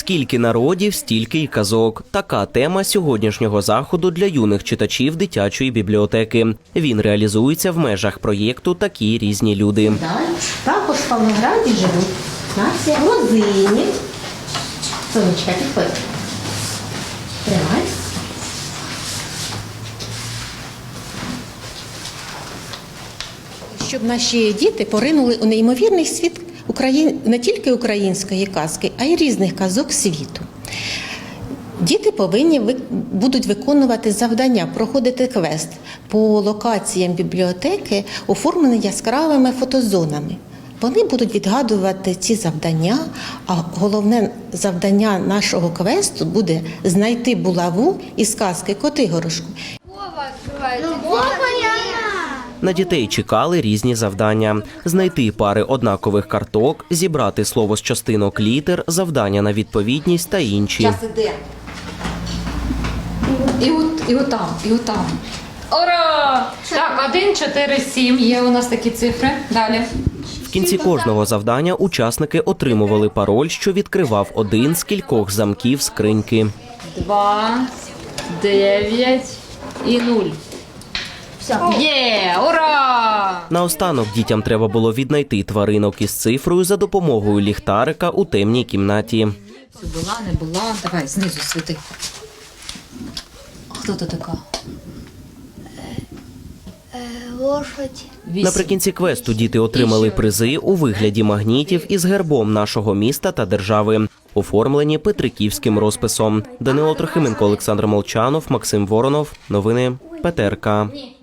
Скільки народів, стільки й казок. Така тема сьогоднішнього заходу для юних читачів дитячої бібліотеки. Він реалізується в межах проєкту Такі різні люди. Далі. Також в Павлограді живуть нація лозині. Сонечка, підходь. Тримай. Щоб наші діти поринули у неймовірний світ Україн... не тільки української казки, а й різних казок світу. Діти повинні будуть виконувати завдання, проходити квест по локаціям бібліотеки, оформлені яскравими фотозонами. Вони будуть відгадувати ці завдання, а головне завдання нашого квесту буде знайти булаву із казки Коти горошку. На дітей чекали різні завдання: знайти пари однакових карток, зібрати слово з частинок літер, завдання на відповідність та інші. Час іде. І от, і отам, і отам. Ура! Так, 1, 4, 7. Є у нас такі цифри. Далі. В кінці кожного завдання учасники отримували пароль, що відкривав один з кількох замків скриньки. 2, 9 і 0. Є! Ура! Наостанок дітям треба було віднайти тваринок із цифрою за допомогою ліхтарика у темній кімнаті. Це була, не була. Давай, знизу світи. Хто то така? Лошадь. Наприкінці квесту діти отримали призи у вигляді магнітів із гербом нашого міста та держави, оформлені петриківським розписом. Данило Трохименко, Олександр Молчанов, Максим Воронов. Новини ПТРК. Ні.